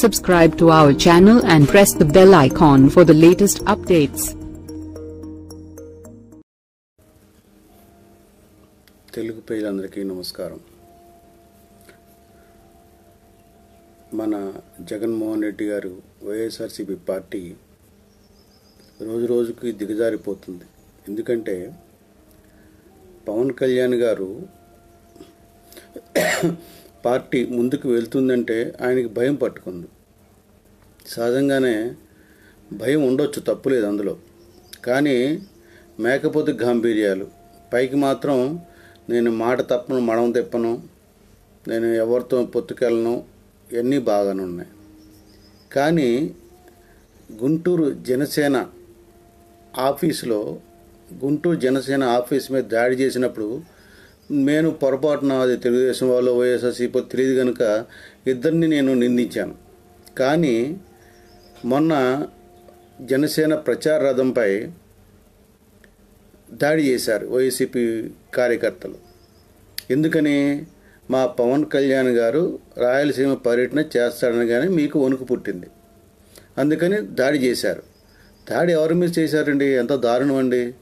subscribe to our channel and press the bell icon for the latest updates. Telugu ప్రజలందరికీ నమస్కారం మన జగన్మోహన్ రెడ్డి గారు YSRCP party రోజు రోజుకి దిగజారిపోతుంది ఎందుకంటే పవన్ కళ్యాణ్ గారు పార్టీ ముందుకు వెళ్తుందంటే ఆయనకి భయం పట్టుకుంది. సహజంగానే భయం ఉండొచ్చు తప్పులేదు అందులో. కానీ మేకపోతే గాంభీర్యాలు. పైకి మాత్రం నేను మాట తప్పను మడం తిప్పను నేను ఎవరితో పొత్తుకెళ్ళను ఇవన్నీ బాగానే ఉన్నాయి. కానీ గుంటూరు జనసేన ఆఫీసులో గుంటూరు జనసేన ఆఫీస్ మీద దాడి చేసినప్పుడు నేను పొరపాటున అది తెలుగుదేశం వాళ్ళు వైఎస్ఆర్సీపీ తెలియదు కనుక ఇద్దరిని నేను నిందించాను. కానీ మొన్న జనసేన ప్రచార రథంపై దాడి చేశారు వైసీపీ కార్యకర్తలు. ఎందుకని? మా పవన్ కళ్యాణ్ గారు రాయలసీమ పర్యటన చేస్తాడని కానీ మీకు వణుకు పుట్టింది. అందుకని దాడి చేశారు. దాడి ఎవరి మీద చేశారండి? ఎంత దారుణం అండి.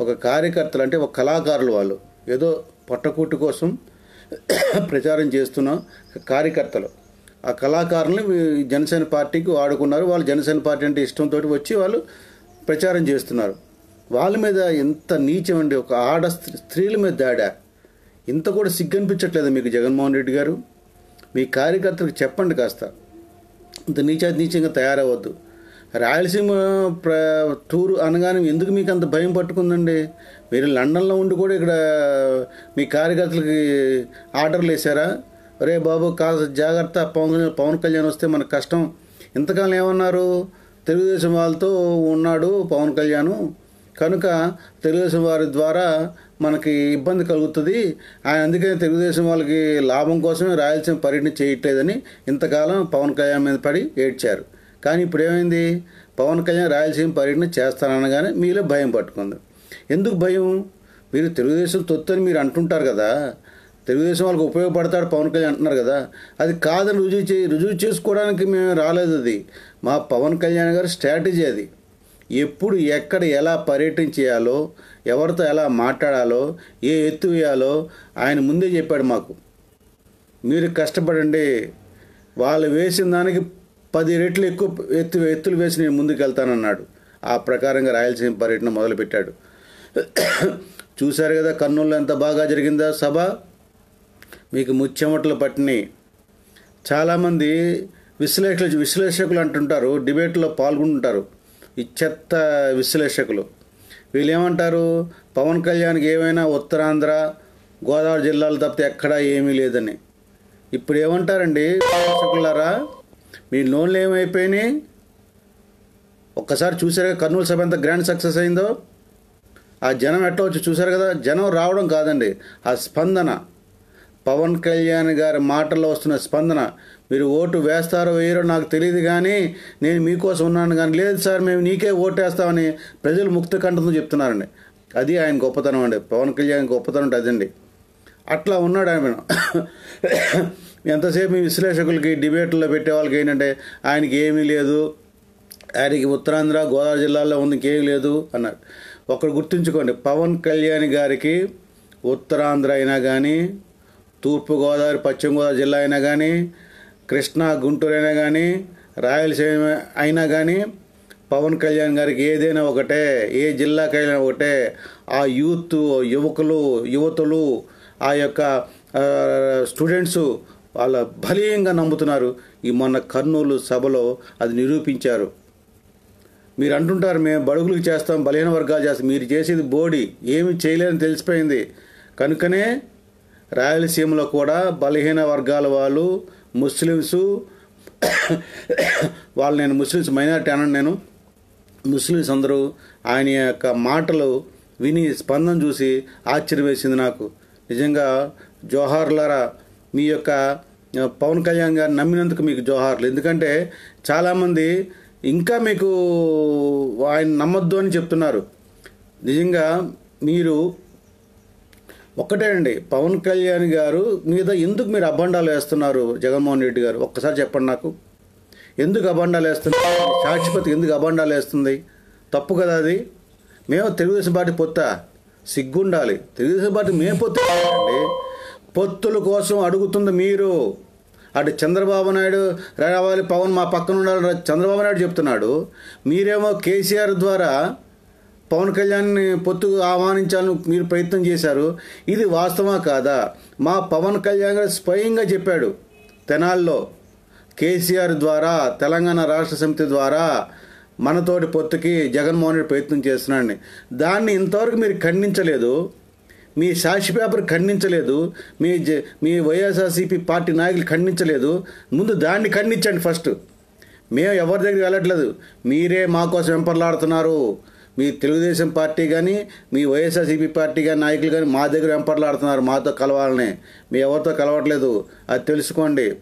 ఒక కార్యకర్తలు అంటే ఒక కళాకారులు వాళ్ళు. ఏదో పట్టకూట్టు కోసం ప్రచారం చేస్తున్న కార్యకర్తలు. ఆ కళాకారుల్ని జనసేన పార్టీకి వాడుకున్నారు. వాళ్ళు జనసేన పార్టీ అంటే ఇష్టంతో వచ్చి వాళ్ళు ప్రచారం చేస్తున్నారు. వాళ్ళ మీద ఎంత నీచం అండి ఒక ఆడ స్త్రీ- స్త్రీల మీద దాడా. ఇంత కూడా సిగ్గనిపించట్లేదు మీకు జగన్మోహన్ రెడ్డి గారు. మీ కార్యకర్తలకు చెప్పండి కాస్త. ఇంత నీచాతి నీచంగా తయారవద్దు రాయలసీమ ప్ర టూర్ అనగానే ఎందుకు మీకు అంత భయం పట్టుకుందండి? మీరు లండన్లో ఉండి కూడా ఇక్కడ మీ కార్యకర్తలకి ఆర్డర్లు వేశారా? రే బాబు కాస్త జాగ్రత్త. పవన్ కళ్యాణ్- పవన్ కళ్యాణ్ వస్తే మనకు కష్టం. ఇంతకాలం ఏమన్నారు? తెలుగుదేశం వాళ్ళతో ఉన్నాడు పవన్ కళ్యాణ్. కనుక తెలుగుదేశం వారి ద్వారా మనకి ఇబ్బంది కలుగుతుంది. ఆయన అందుకని తెలుగుదేశం వాళ్ళకి లాభం కోసమే రాయలసీమ పర్యటన చేయట్లేదని ఇంతకాలం పవన్ కళ్యాణ్ మీద పడి ఏడ్చారు. కానీ ఇప్పుడు ఏమైంది పవన్ కళ్యాణ్ రాయలసీమ పర్యటన చేస్తాననగానే మీలో భయం పట్టుకుంది. ఎందుకు భయం? మీరు తెలుగుదేశం తొత్తు అని మీరు అంటుంటారు కదా. తెలుగుదేశం వాళ్ళకి ఉపయోగపడతాడు పవన్ కళ్యాణ్ అంటున్నారు కదా. అది కాదని రుజువు చే రుజువు చేసుకోవడానికి మేము రాలేదు అది. మా పవన్ కళ్యాణ్ గారి స్ట్రాటజీ అది. ఎప్పుడు ఎక్కడ ఎలా పర్యటన చేయాలో ఎవరితో ఎలా మాట్లాడాలో ఏ ఎత్తు వేయాలో ఆయన ముందే చెప్పాడు మాకు. మీరు కష్టపడండి. వాళ్ళు వేసిన దానికి పది రెట్లు ఎక్కువ ఎత్తు ఎత్తులు వేసి నేను ముందుకు వెళ్తానన్నాడు ఆ ప్రకారంగా రాయలసీమ పర్యటన మొదలుపెట్టాడు. చూశారు కదా కర్నూలులో ఎంత బాగా జరిగిందా సభ? మీకు ముచ్చెమట్లు పట్టినాయి. చాలామంది విశ్లేషకులు విశ్లేషకులు అంటుంటారు డిబేట్లో పాల్గొంటుంటారు ఈ చెత్త విశ్లేషకులు. వీళ్ళు ఏమంటారు పవన్ కళ్యాణ్కి ఏమైనా ఉత్తరాంధ్ర గోదావరి జిల్లాలు తప్పితే ఎక్కడా ఏమీ లేదని. ఇప్పుడు ఏమంటారండి విశ్లేషకులారా మీ లోన్లు ఏమైపోయినాయి? ఒక్కసారి చూసారా కర్నూలు సభ ఎంత గ్రాండ్ సక్సెస్ అయిందో? ఆ జనం ఎట్లా వచ్చి చూశారు కదా? జనం రావడం కాదండి. ఆ స్పందన. పవన్ కళ్యాణ్ గారి మాటల్లో వస్తున్న స్పందన. మీరు ఓటు వేస్తారో వేయరో నాకు తెలియదు కానీ నేను మీకోసం ఉన్నాను కానీ లేదు సార్ మేము నీకే ఓటేస్తామని ప్రజలు ముక్త కంఠంతో చెప్తున్నారండి. అది ఆయన గొప్పతనం అండి. పవన్ కళ్యాణ్ గొప్పతనం అంటే అదండి. అట్లా ఉన్నాడు ఆయన ఎంతసేపు ఈ విశ్లేషకులకి డిబేట్లో పెట్టే వాళ్ళకి ఏంటంటే ఆయనకి ఏమీ లేదు ఆయనకి ఉత్తరాంధ్ర గోదావరి జిల్లాలో ఉంది ఇంకేం లేదు అన్నారు. ఒకరు గుర్తుంచుకోండి పవన్ కళ్యాణ్ గారికి ఉత్తరాంధ్ర అయినా కానీ తూర్పుగోదావరి పశ్చిమ గోదావరి జిల్లా అయినా కానీ కృష్ణా గుంటూరు అయినా కానీ రాయలసీమ అయినా కానీ పవన్ కళ్యాణ్ గారికి ఏదైనా ఒకటే ఏ జిల్లాకైనా ఒకటే ఆ యూత్ యువకులు యువతులు ఆ యొక్క స్టూడెంట్స్ వాళ్ళ బలీయంగా నమ్ముతున్నారు. ఈ మొన్న కర్నూలు సభలో అది నిరూపించారు. మీరు అంటుంటారు మేము బడుగులకు చేస్తాం బలహీన వర్గాలు చేస్తాం. మీరు చేసేది బోడి. ఏమి చేయలేదని తెలిసిపోయింది. కనుకనే రాయలసీమలో కూడా బలహీన వర్గాల వాళ్ళు ముస్లిమ్స్ వాళ్ళు నేను ముస్లిమ్స్ మైనారిటీ అనను నేను ముస్లిమ్స్ అందరూ ఆయన యొక్క మాటలు విని స్పందన చూసి ఆశ్చర్యం వేసింది నాకు. నిజంగా జోహార్లారా మీ యొక్క పవన్ కళ్యాణ్ గారు నమ్మినందుకు మీకు జోహార్లు. ఎందుకంటే చాలామంది ఇంకా మీకు ఆయన నమ్మొద్దు అని చెప్తున్నారు. నిజంగా మీరు ఒక్కటే అండి. పవన్ కళ్యాణ్ గారు మీద ఎందుకు మీరు అభండాలు వేస్తున్నారు జగన్మోహన్ రెడ్డి గారు? ఒక్కసారి చెప్పండి నాకు. ఎందుకు అభండాలు వేస్తున్నారు? సాక్షిపతి ఎందుకు అబండాలు వేస్తుంది? తప్పు కదా అది. మేము తెలుగుదేశం పార్టీ పొత్త. సిగ్గుండాలి. తెలుగుదేశం పార్టీ మేము పొత్తు పొత్తుల కోసం అడుగుతుంది మీరు. అటు చంద్రబాబు నాయుడు రావాలి పవన్ మా పక్కన ఉండాలి చంద్రబాబు నాయుడు చెప్తున్నాడు. మీరేమో కేసీఆర్ ద్వారా పవన్ కళ్యాణ్ని పొత్తు ఆహ్వానించాలని మీరు ప్రయత్నం చేశారు. ఇది వాస్తవా కాదా? మా పవన్ కళ్యాణ్ గారు స్వయంగా చెప్పాడు తెనాల్లో కేసీఆర్ ద్వారా తెలంగాణ రాష్ట్ర సమితి ద్వారా మనతోటి పొత్తుకి జగన్మోహన్ రెడ్డి ప్రయత్నం చేస్తున్నాడని. దాన్ని ఇంతవరకు మీరు ఖండించలేదు. మీ సాక్షి పేపర్ ఖండించలేదు మీ జ- మీ వైఎస్ఆర్సీపీ పార్టీ నాయకులు ఖండించలేదు ముందు దాన్ని ఖండించండి ఫస్ట్. మేము ఎవరి దగ్గరికి వెళ్ళట్లేదు. మీరే మా కోసం వెంపర్లాడుతున్నారు మీ తెలుగుదేశం పార్టీ కానీ మీ వైఎస్ఆర్సీపీ పార్టీ కానీ నాయకులు కానీ మా దగ్గర వెంపర్లాడుతున్నారు మాతో కలవాలని. మీ ఎవరితో కలవట్లేదు అది తెలుసుకోండి.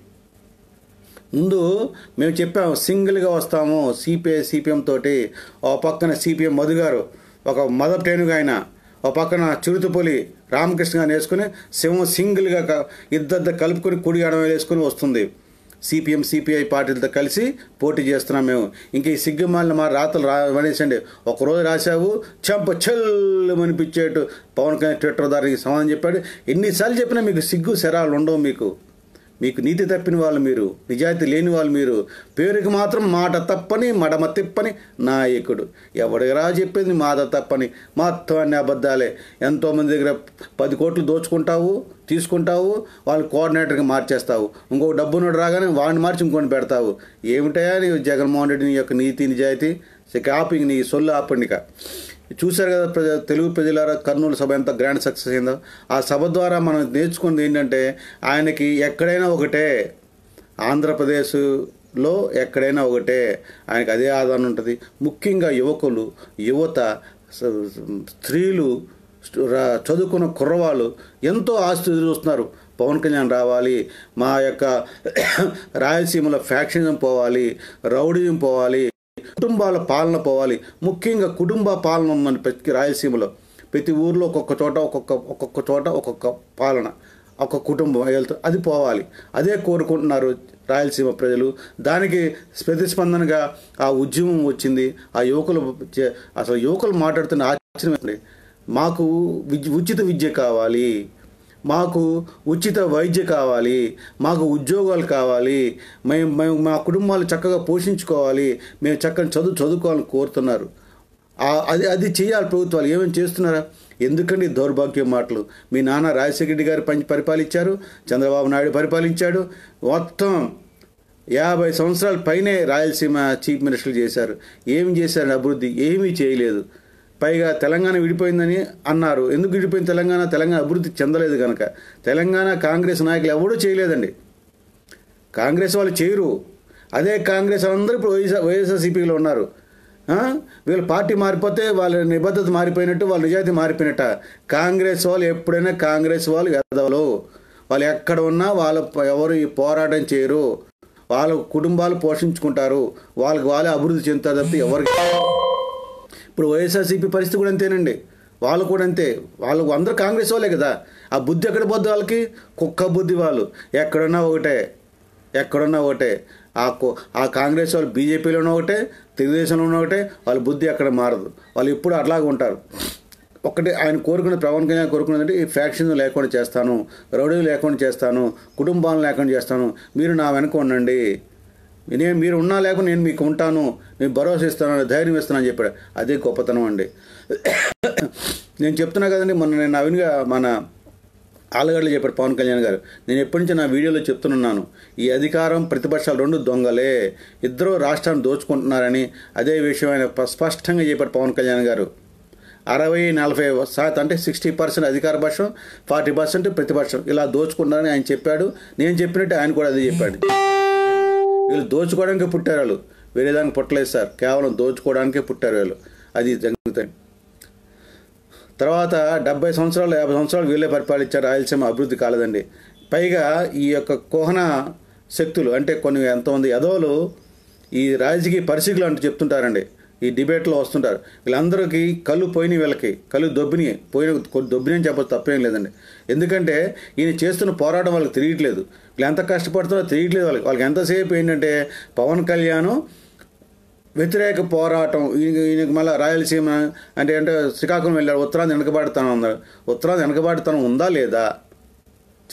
ముందు మేము చెప్పాము సింగిల్గా వస్తాము సిపిఐ సిపిఎం తోటి. ఓ పక్కన సిపిఎం మధు గారు ఒక మదర్ టేనుగా ఆయన ఒక పక్కన చిరుతుపొలి రామకృష్ణ గారిని వేసుకుని సింహం సింగిల్గా క- ఇద్దరిద్దరు కలుపుకొని కుడి అడవ వేసుకుని వస్తుంది. సిపిఎం సిపిఐ పార్టీలతో కలిసి పోటీ చేస్తున్నాం మేము. ఇంక ఈ సిగ్గుమాలిన మా రాతలు రా వనేసండి ఒకరోజు రాశావు చెంప చెల్లు అనిపించేట్టు పవన్ కళ్యాణ్ ట్విట్టర్ ద్వారా సమాధానం చెప్పాడు. ఎన్నిసార్లు చెప్పినా మీకు సిగ్గు శరాలు ఉండవు మీకు. మీకు నీతి తప్పిన వాళ్ళు మీరు నిజాయితీ లేని వాళ్ళు మీరు పేరుకి మాత్రం మాట తప్పని మడమ తిప్పని నాయకుడు. ఎవడిరా చెప్పింది మాట తప్పని? మొత్తం అన్ని అబద్ధాలే. ఎంతోమంది దగ్గర పది కోట్లు దోచుకుంటావు తీసుకుంటావు వాళ్ళు కోఆర్డినేటర్గా మార్చేస్తావు. ఇంకో డబ్బునోడు రాగానే వాడిని మార్చి ఇంకొని పెడతావు. ఏమిటయా నీ జగన్మోహన్ రెడ్డి నీ యొక్క నీతి నిజాయితీ? కాపింగ్ నీ సొల్లు ఆపండిక. చూశారు కదా ప్రజ తెలుగు ప్రజలారా కర్నూలు సభ ఎంత గ్రాండ్ సక్సెస్ అయిందో. ఆ సభ ద్వారా మనం నేర్చుకున్నది ఏంటంటే ఆయనకి ఎక్కడైనా ఒకటే ఆంధ్రప్రదేశ్లో ఎక్కడైనా ఒకటే ఆయనకి అదే ఆదరణ ఉంటుంది. ముఖ్యంగా యువకులు యువత స్త్రీలు చదువుకున్న కుర్రవాళ్ళు ఎంతో ఆస్తి చూస్తున్నారు. పవన్ కళ్యాణ్ రావాలి మా యొక్క రాయలసీమలో ఫ్యాక్షనిజం పోవాలి రౌడిజం పోవాలి. కుటుంబాల పాలన పోవాలి. ముఖ్యంగా కుటుంబ పాలన ఉందని ప్రతి రాయలసీమలో ప్రతి ఊర్లో ఒక్కొక్క చోట ఒక్కొక్క ఒక్కొక్క చోట ఒక్కొక్క పాలన ఒక కుటుంబం వెళ్తూ అది పోవాలి. అదే కోరుకుంటున్నారు రాయలసీమ ప్రజలు. దానికి ప్రతిస్పందనగా ఆ ఉద్యమం వచ్చింది. ఆ యువకులు అసలు యువకులు మాట్లాడుతున్న ఆశ్చర్యం మాకు విద్య ఉచిత విద్య కావాలి. మాకు ఉచిత వైద్య కావాలి మాకు ఉద్యోగాలు కావాలి మేము మేము మా కుటుంబాలు చక్కగా పోషించుకోవాలి మేము చక్కని చదువు చదువుకోవాలని కోరుతున్నారు. అది అది చేయాలి ప్రభుత్వాలు. ఏమేమి చేస్తున్నారా? ఎందుకండి దౌర్భాగ్యం మాటలు? మీ నాన్న రాజశేఖర రెడ్డి గారు పంచి పరిపాలించారు చంద్రబాబు నాయుడు పరిపాలించాడు. మొత్తం యాభై సంవత్సరాల పైనే రాయలసీమ చీఫ్ మినిస్టర్లు చేశారు. ఏమి చేశారు అభివృద్ధి? ఏమీ చేయలేదు. పైగా తెలంగాణ విడిపోయిందని అన్నారు. ఎందుకు విడిపోయింది తెలంగాణ? తెలంగాణ అభివృద్ధి చెందలేదు కనుక తెలంగాణ కాంగ్రెస్ నాయకులు ఎవడూ చేయలేదండి. కాంగ్రెస్ వాళ్ళు చేయరు. అదే కాంగ్రెస్ అందరూ ఇప్పుడు వైఎస్ఆర్ వైఎస్ఆర్సీపీలో ఉన్నారు. వీళ్ళు వీళ్ళ పార్టీ మారిపోతే వాళ్ళ నిబద్ధత మారిపోయినట్టు వాళ్ళ నిజాయితీ మారిపోయినట్ట. కాంగ్రెస్ వాళ్ళు ఎప్పుడైనా కాంగ్రెస్ వాళ్ళు ఎదవలు వాళ్ళు ఎక్కడ ఉన్నా వాళ్ళ ఎవరు ఈ పోరాటం చేయరు. వాళ్ళ కుటుంబాలు పోషించుకుంటారు. వాళ్ళకి వాళ్ళే అభివృద్ధి చెందుతారు తప్పితే ఎవరికి ఇప్పుడు వైఎస్ఆర్సీపీ పరిస్థితి కూడా అంతేనండి. వాళ్ళు కూడా అంతే. వాళ్ళు అందరూ కాంగ్రెస్ వాళ్ళే కదా. ఆ బుద్ధి ఎక్కడ పోద్ది వాళ్ళకి? కుక్క బుద్ధి వాళ్ళు. ఎక్కడున్నా ఒకటే. ఎక్కడున్నా ఒకటే. ఆ కో- ఆ కాంగ్రెస్ వాళ్ళు బీజేపీలోనూ ఒకటే తెలుగుదేశంలోనూ ఒకటే వాళ్ళ బుద్ధి ఎక్కడ మారదు. వాళ్ళు ఎప్పుడు అట్లాగే ఉంటారు. ఒకటి ఆయన కోరుకున్న పవన్ కళ్యాణ్ కోరుకున్నదంటే ఈ ఫ్యాక్షన్ లేకుండా చేస్తాను రౌడీ లేకుండా చేస్తాను కుటుంబాలను లేకుండా చేస్తాను మీరు నా వెనక ఉండండి. నేను మీరు ఉన్నా లేకుండా నేను మీకు ఉంటాను నేను భరోసా ఇస్తాను ధైర్యం ఇస్తాను అని చెప్పాడు. అదే గొప్పతనం అండి. నేను చెప్తున్నా కదండి మొన్న నేను నవీన్గా మన ఆలగడ్డలు చెప్పాడు పవన్ కళ్యాణ్ గారు. నేను ఎప్పటి నుంచి నా వీడియోలో చెప్తున్నాను. ఈ అధికారం ప్రతిపక్షాలు రెండు దొంగలే. ఇద్దరు రాష్ట్రాన్ని దోచుకుంటున్నారని అదే విషయం ఆయన స్పష్టంగా చెప్పాడు పవన్ కళ్యాణ్ గారు. అరవై నలభై శాతం అంటే సిక్స్టీ పర్సెంట్ అధికార పక్షం ఫార్టీ పర్సెంట్ ప్రతిపక్షం. ఇలా దోచుకుంటారని ఆయన చెప్పాడు. నేను చెప్పినట్టు ఆయన కూడా అదే చెప్పాడు. వీళ్ళు దోచుకోవడానికే పుట్టారు వాళ్ళు. వేరే దానికి పుట్టలేదు సార్. కేవలం దోచుకోవడానికే పుట్టారు వీళ్ళు. అది జరుగుతాయి తర్వాత డెబ్బై సంవత్సరాలు యాభై సంవత్సరాలు వీళ్ళే పరిపాలించారు. రాయలసీమ అభివృద్ధి కాలేదండి. పైగా ఈ యొక్క కోహన శక్తులు అంటే కొన్ని ఎంతమంది యదవులు ఈ రాజకీయ పరిశీకులు అంటూ చెప్తుంటారండి. ఈ డిబేట్లో వస్తుంటారు. వీళ్ళందరికీ కళ్ళు పోయినాయి వీళ్ళకి. కళ్ళు దొబ్బినాయి. పోయిన దొబ్బిని అని చెప్పచ్చు తప్పేం లేదండి. ఎందుకంటే ఈయన చేస్తున్న పోరాటం వాళ్ళకి తెలియట్లేదు. వీళ్ళు ఎంత కష్టపడుతున్నారో తెలియట్లేదు వాళ్ళకి. వాళ్ళకి ఎంతసేపు ఏంటంటే పవన్ కళ్యాణ్ వ్యతిరేక పోరాటం ఈయన ఈయనకి మళ్ళీ రాయలసీమ అంటే అంటే శ్రీకాకుళం వెళ్ళాడు ఉత్తరాంధ్ర వెనకబాటుతనం అన్నాడు ఉత్తరాంధ్ర వెనకబాటుతనం ఉందా లేదా?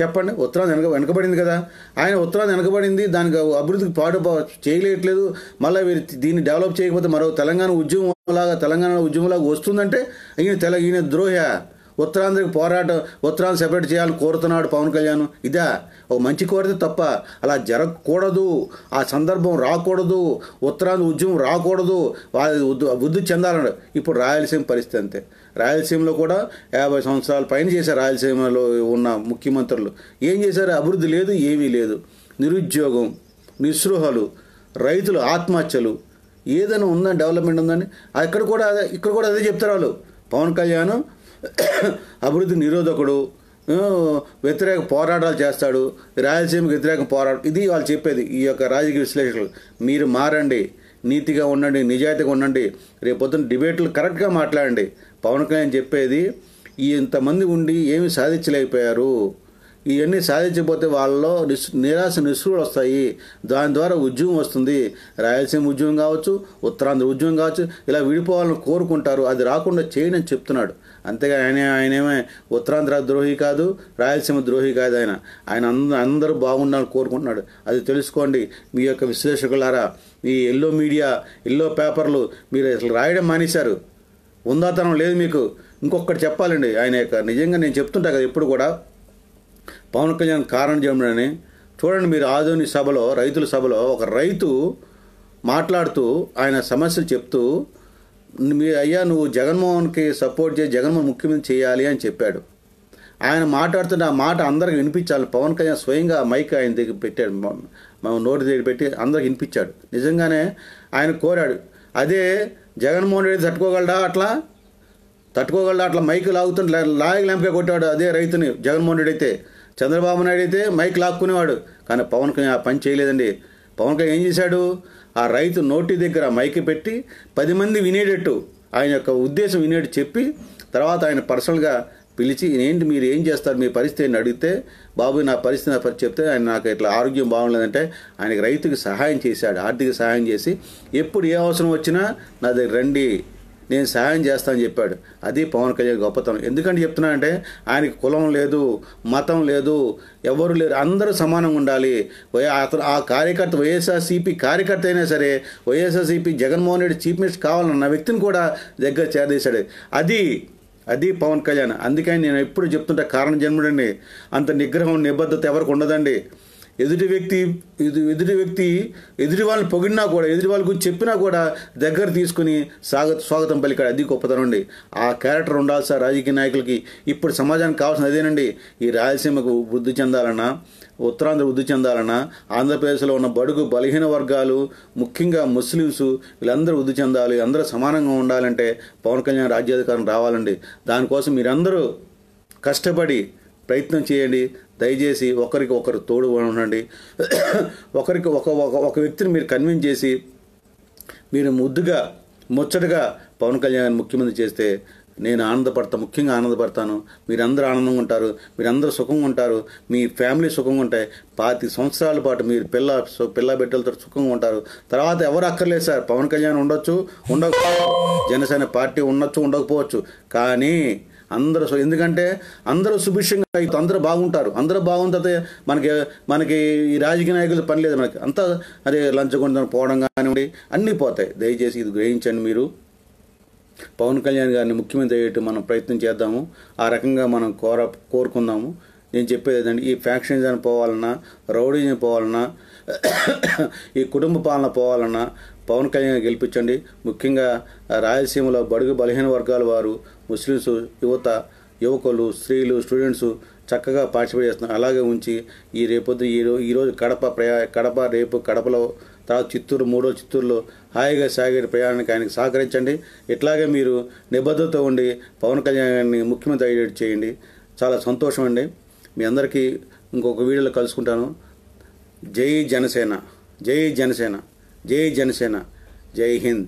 చెప్పండి ఉత్తరాంధ్ర వెనక వెనకబడింది కదా. ఆయన ఉత్తరాంధ్ర వెనకబడింది దానికి అభివృద్ధికి పాటు చేయలేట్లేదు. మళ్ళీ వీరు దీన్ని డెవలప్ చేయకపోతే మరో తెలంగాణ ఉద్యమంలాగా తెలంగాణ ఉద్యమంలాగా వస్తుందంటే ఈయన తెల ఈయన ద్రోహ. ఉత్తరాంధ్రకి పోరాటం ఉత్తరాంధ్ర సెపరేట్ చేయాలని కోరుతున్నాడు పవన్ కళ్యాణ్. ఇదా ఒక మంచి కోరితే తప్ప అలా జరగకూడదు. ఆ సందర్భం రాకూడదు. ఉత్తరాంధ్ర ఉద్యమం రాకూడదు. వాళ్ళు వృద్ధి చెందాలన్నాడు ఇప్పుడు రాయలసీమ పరిస్థితి అంతే. రాయలసీమలో కూడా యాభై సంవత్సరాల పైన చేశారు రాయలసీమలో ఉన్న ముఖ్యమంత్రులు. ఏం చేశారు? అభివృద్ధి లేదు ఏమీ లేదు. నిరుద్యోగం నిస్పృహలు రైతులు ఆత్మహత్యలు. ఏదైనా ఉందని డెవలప్మెంట్ ఉందని? అక్కడ కూడా అదే ఇక్కడ కూడా అదే చెప్తారు వాళ్ళు. పవన్ కళ్యాణ్ అభివృద్ధి నిరోధకుడు వ్యతిరేక పోరాటాలు చేస్తాడు రాయలసీమకు వ్యతిరేక పోరాటం ఇది వాళ్ళు చెప్పేది ఈ యొక్క రాజకీయ విశ్లేషకులు. మీరు మారండి నీతిగా ఉండండి నిజాయితీగా ఉండండి రేపు పొద్దున్న డిబేట్లు కరెక్ట్గా మాట్లాడండి. పవన్ కళ్యాణ్ చెప్పేది ఈ ఇంతమంది ఉండి ఏమి సాధించలేకపోయారు. ఇవన్నీ సాధించకపోతే వాళ్ళలో నిస్ నిరాశ నిస్సులు వస్తాయి. దాని ద్వారా ఉద్యమం వస్తుంది. రాయలసీమ ఉద్యమం కావచ్చు ఉత్తరాంధ్ర ఉద్యమం కావచ్చు ఇలా విడిపోవాలని కోరుకుంటారు. అది రాకుండా చేయని అని చెప్తున్నాడు. అంతేగా ఆయన ఆయనేమే ఉత్తరాంధ్ర ద్రోహి కాదు రాయలసీమ ద్రోహి కాదు ఆయన. ఆయన అందరూ అందరూ బాగుండాలని కోరుకుంటున్నాడు. అది తెలుసుకోండి మీ యొక్క విశ్లేషకులారా. ఈ ఎల్లో మీడియా ఎల్లో పేపర్లు మీరు అసలు రాయడం మానేశారు. ఉందాతనం లేదు మీకు. ఇంకొకటి చెప్పాలండి. ఆయన యొక్క నిజంగా నేను చెప్తుంటా కదా ఎప్పుడు కూడా. పవన్ కళ్యాణ్ కారణం చేయమని చూడండి మీరు ఆధునిక సభలో రైతుల సభలో ఒక రైతు మాట్లాడుతూ ఆయన సమస్యలు చెప్తూ మీ అయ్యా నువ్వు జగన్మోహన్కి సపోర్ట్ చేసి జగన్మోహన్ ముఖ్యమంత్రి చేయాలి అని చెప్పాడు. ఆయన మాట్లాడుతున్న ఆ మాట అందరికి వినిపించాలి. పవన్ కళ్యాణ్ స్వయంగా మైక్ ఆయన దగ్గర పెట్టాడు. నోటి దగ్గర పెట్టి అందరికి వినిపించాడు. నిజంగానే ఆయన కోరాడు. అదే జగన్మోహన్ రెడ్డి తట్టుకోగలడా అట్లా? తట్టుకోగలడా అట్లా? మైక్ లాగుతుంటే లాగి లెంపకే కొట్టాడు అదే రైతుని జగన్మోహన్ రెడ్డి అయితే. చంద్రబాబు నాయుడు అయితే మైక్ లాక్కునేవాడు. కానీ పవన్ కళ్యాణ్ ఆ పని చేయలేదండి. పవన్ కళ్యాణ్ ఏం చేశాడు? ఆ రైతు నోటి దగ్గర మైక్ పెట్టి పది మంది వినేటట్టు ఆయన యొక్క ఉద్దేశం వినేట్టు చెప్పి తర్వాత ఆయన పర్సనల్గా పిలిచి ఏంటి మీరు ఏం చేస్తారు? మీ పరిస్థితి అడిగితే బాబు నా పరిస్థితి నా పరిస్థితి చెప్తే ఆయన నాకు ఇట్లా ఆరోగ్యం బాగుండలేదంటే ఆయనకి రైతుకి సహాయం చేశాడు ఆర్థిక సహాయం చేసి ఎప్పుడు ఏ అవసరం వచ్చినా నా దగ్గర రండి నేను సహాయం చేస్తానని చెప్పాడు. అది పవన్ కళ్యాణ్ గొప్పతనం. ఎందుకంటే చెప్తున్నానంటే ఆయనకి కులం లేదు మతం లేదు ఎవరు లేరు అందరూ సమానంగా ఉండాలి. అతను ఆ కార్యకర్త వైఎస్ఆర్సీపీ కార్యకర్త అయినా సరే YSRCP Jaganmohan Reddy chief minister కావాలన్న వ్యక్తిని కూడా దగ్గర చేరదీశాడు. అది అది పవన్ కళ్యాణ్. అందుకని నేను ఎప్పుడు చెప్తుంటే కారణ జన్ముడండి అంత నిగ్రహం నిబద్ధత ఎవరికి ఉండదండి. ఎదుటి వ్యక్తి ఎదుటి వ్యక్తి ఎదుటి వాళ్ళని పొగిడినా కూడా ఎదుటి వాళ్ళ గురించి చెప్పినా కూడా దగ్గర తీసుకుని స్వాగత స్వాగతం పలికాడు. అది గొప్పతనం అండి. ఆ క్యారెక్టర్ ఉండాలి సార్ రాజకీయ నాయకులకి. ఇప్పుడు సమాజానికి కావాల్సిన అదేనండి. ఈ రాయలసీమకు వృద్ధి చెందాలన్నా ఉత్తరాంధ్ర వృద్ధి చెందాలన్నా ఆంధ్రప్రదేశ్లో ఉన్న బడుగు బలహీన వర్గాలు ముఖ్యంగా ముస్లిమ్స్ వీళ్ళందరూ వృద్ధి చెందాలి అందరూ సమానంగా ఉండాలంటే పవన్ కళ్యాణ్ రాజ్యాధికారం రావాలండి. దానికోసం మీరందరూ కష్టపడి ప్రయత్నం చేయండి. దయచేసి ఒకరికి ఒకరు తోడు ఉండండి. ఒకరికి ఒక ఒక ఒక వ్యక్తిని మీరు కన్విన్స్ చేసి మీరు ముద్దుగా ముచ్చటగా పవన్ కళ్యాణ్ ముఖ్యమంత్రి చేస్తే నేను ఆనందపడతా ముఖ్యంగా ఆనందపడతాను. మీరందరూ ఆనందంగా ఉంటారు. మీరందరూ సుఖంగా ఉంటారు. మీ ఫ్యామిలీ సుఖంగా ఉంటాయి. పాతి సంవత్సరాల పాటు మీరు పిల్ల పిల్ల బిడ్డలతో సుఖంగా ఉంటారు. తర్వాత ఎవరు అక్కర్లేదు సార్. పవన్ కళ్యాణ్ ఉండొచ్చు ఉండకపోవచ్చు. జనసేన పార్టీ ఉండొచ్చు ఉండకపోవచ్చు. కానీ అందరూ ఎందుకంటే అందరూ సుభిక్షంగా అయితే అందరూ బాగుంటారు. అందరూ బాగుంటే మనకి మనకి ఈ రాజకీయ నాయకులు పని లేదు మనకి. అంతా అదే లంచగొండ పోవడం కానివ్వండి అన్నీ పోతాయి. దయచేసి ఇది గ్రహించండి మీరు. పవన్ కళ్యాణ్ గారిని ముఖ్యమంత్రి అయ్యేట్టు మనం ప్రయత్నం చేద్దాము. ఆ రకంగా మనం కోర కోరుకుందాము. నేను చెప్పేది ఏంటంటే ఈ ఫ్యాక్షనిజం పోవాలన్నా రౌడీజం పోవాలన్నా ఈ కుటుంబ పాలన పోవాలన్నా పవన్ కళ్యాణ్ గెలిపించండి. ముఖ్యంగా రాయలసీమలో బడుగు బలహీన వర్గాల వారు ముస్లిమ్స్ యువత యువకులు స్త్రీలు స్టూడెంట్స్ చక్కగా పార్టిసిపేట్ చేస్తున్నారు. అలాగే ఉంచి ఈ రేపొద్దు ఈ ఈరోజు కడప ప్రయా కడప రేపు కడపలో తర్వాత చిత్తూరు మూడో చిత్తూరులో హాయిగా సాగే ప్రయాణానికి ఆయనకు సహకరించండి. ఇట్లాగే మీరు నిబద్ధత ఉండి పవన్ కళ్యాణ్ని ముఖ్యమంత్రి అయ్యేటట్టు చేయండి. చాలా సంతోషం అండి. మీ అందరికీ ఇంకొక వీడియోలో కలుసుకుంటాను. జై జనసేన జై జనసేన జై జనసేన జై హింద్.